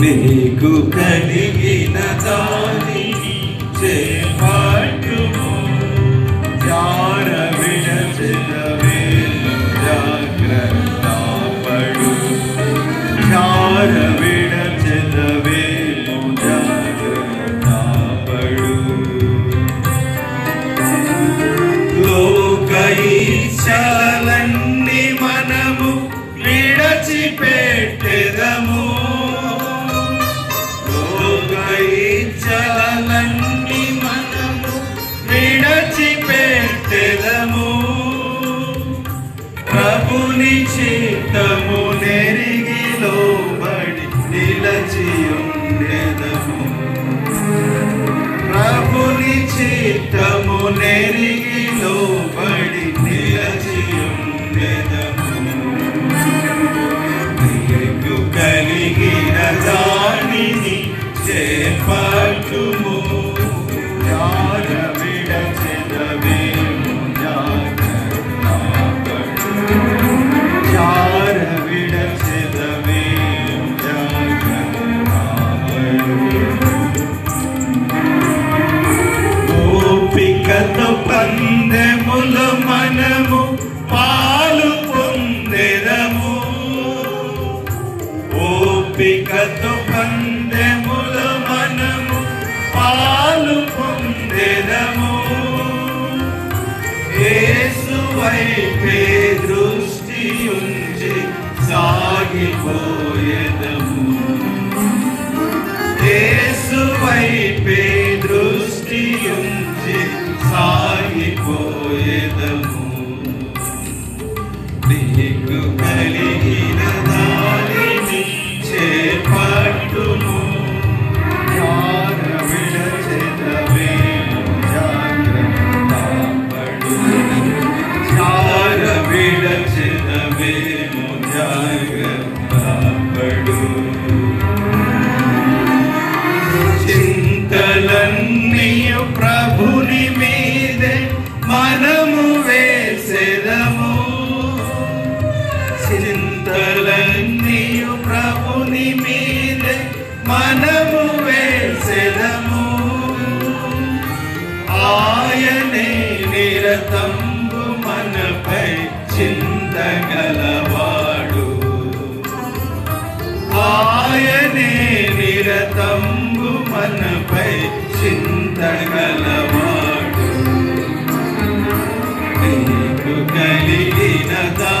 నీకు కలిగిన దానిని చేపట్టుము జార విడచెదవే జాగ్రత్త పడు జార విడచెదవే జాగ్రత్త పడు లోక ఈచ్ఛలన్నీ పందెముల మనము పాలు పొందెదము ఓపికతో పందెముల ఉంచి సాగిపోయేదము యేసు దృష్టి ఉంచి సాగిపోయేదము. నీకు చింతలన్నీయు ప్రభుని మీదే మనము వేసెదము. ఆయనే నిరతంబు మనపై చింతగలవాడు. ఆయనే నిరతంబు మనపై చింతగలవాడు. నీకు కలిగిన దా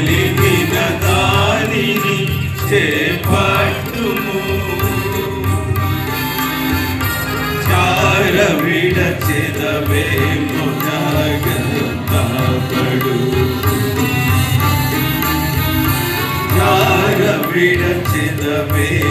నీకు కలిగిన దానిని చేపట్టుము. చార విడచెదవేము జాగ్రత్త చార విడచెదవేము